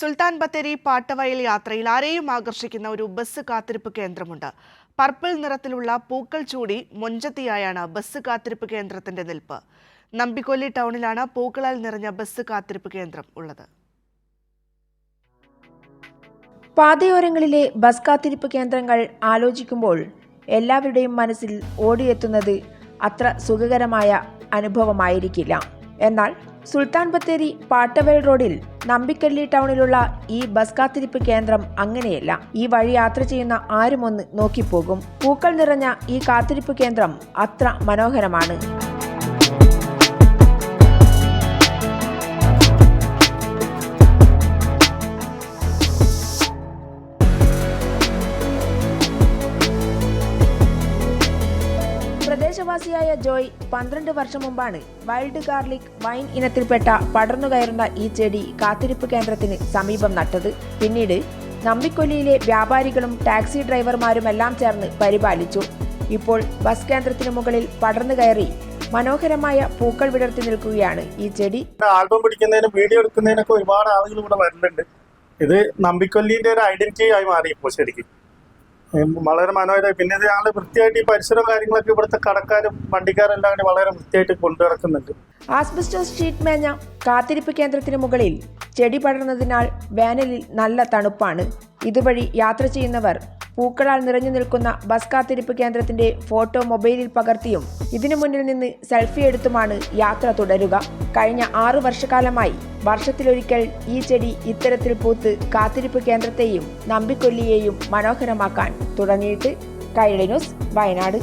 സുൽത്താൻ ബത്തേരി പാട്ടവയൽ യാത്രയിൽ ആരെയും ആകർഷിക്കുന്ന ഒരു ബസ് കാത്തിരിപ്പ് കേന്ദ്രമുണ്ട്. പർപ്പിൾ നിറത്തിലുള്ള പൂക്കൾ ചൂടി മൊഞ്ചത്തിയായാണ് ബസ് കാത്തിരിപ്പ് കേന്ദ്രത്തിന്റെ നിൽപ്പ്. നമ്പിക്കൊല്ലി ടൗണിലാണ് പൂക്കളാൽ നിറഞ്ഞ ബസ് കാത്തിരിപ്പ് കേന്ദ്രം ഉള്ളത്. പാതയോരങ്ങളിലെ ബസ് കാത്തിരിപ്പ് കേന്ദ്രങ്ങൾ ആലോചിക്കുമ്പോൾ എല്ലാവരുടെയും മനസ്സിൽ ഓടിയെത്തുന്നത് അത്ര സുഖകരമായ അനുഭവമായിരിക്കില്ല. എന്നാൽ സുൽത്താൻ ബത്തേരി പാട്ടവൽ റോഡിൽ നമ്പിക്കല്ലി ടൗണിലുള്ള ഈ ബസ് കാത്തിരിപ്പ് കേന്ദ്രം അങ്ങനെയല്ല. ഈ വഴി യാത്ര ചെയ്യുന്ന ആരും ഒന്ന് നോക്കിപ്പോകും. പൂക്കൾ നിറഞ്ഞ ഈ കാത്തിരിപ്പ് കേന്ദ്രം അത്ര മനോഹരമാണ്. പ്രദേശവാസിയായ ജോയ് പന്ത്രണ്ട് വർഷം മുമ്പാണ് വൈൽഡ് ഗാർലിക് വൈൻ ഇനത്തിൽപ്പെട്ട പടർന്നു കയറുന്ന ഈ ചെടി കാത്തിരിപ്പ് കേന്ദ്രത്തിന് സമീപം നട്ടത്. പിന്നീട് നമ്പിക്കൊല്ലിയിലെ വ്യാപാരികളും ടാക്സി ഡ്രൈവർമാരുമെല്ലാം ചേർന്ന് പരിപാലിച്ചു. ഇപ്പോൾ ബസ് കേന്ദ്രത്തിന് മുകളിൽ പടർന്നു കയറി മനോഹരമായ പൂക്കൾ വിടർത്തി നിൽക്കുകയാണ് ഈ ചെടി. ആൽബം പിടിക്കുന്നതിനും വീഡിയോ എടുക്കുന്നതിനൊക്കെ ഒരുപാട് ആളുകൾ ഇവിടെ വരുന്നുണ്ട്. ഇത് നമ്പിക്കൊല്ലിന്റെ ഒരു ഐഡന്റിറ്റി ആയി മാറി ഇപ്പോൾ ശരിക്കും വളരെ മനോഹരമായി. പിന്നെ ഇത് ഞങ്ങൾ വൃത്തിയായിട്ട് ഈ പരിസരം കാര്യങ്ങളൊക്കെ ഇവിടുത്തെ കടക്കാരും വണ്ടിക്കാരെല്ലാം കൂടി വളരെ വൃത്തിയായിട്ട് കൊണ്ടുനടക്കുന്നുണ്ട്. ആസ്ബസ്റ്റോസ് ഷീറ്റ് മേഞ്ഞ കാത്തിരിപ്പ് കേന്ദ്രത്തിന് മുകളിൽ ചെടി പടർന്നതിനാൽ വേനലിൽ നല്ല തണുപ്പാണ്. ഇതുവഴി യാത്ര ചെയ്യുന്നവർ പൂക്കളാൽ നിറഞ്ഞു നിൽക്കുന്ന ബസ് കാത്തിരിപ്പ് കേന്ദ്രത്തിന്റെ ഫോട്ടോ മൊബൈലിൽ പകർത്തിയും ഇതിനു മുന്നിൽ നിന്ന് സെൽഫി എടുത്തുമാണ് യാത്ര തുടരുക. കഴിഞ്ഞ ആറു വർഷക്കാലമായി വർഷത്തിലൊരിക്കൽ ഈ ചെടി ഇത്തരത്തിൽ പൂത്ത് കാത്തിരിപ്പ് കേന്ദ്രത്തെയും നമ്പിക്കൊല്ലിയെയും മനോഹരമാക്കാൻ. തുടങ്ങിയിട്ട് കൈരളി ന്യൂസ് വയനാട്.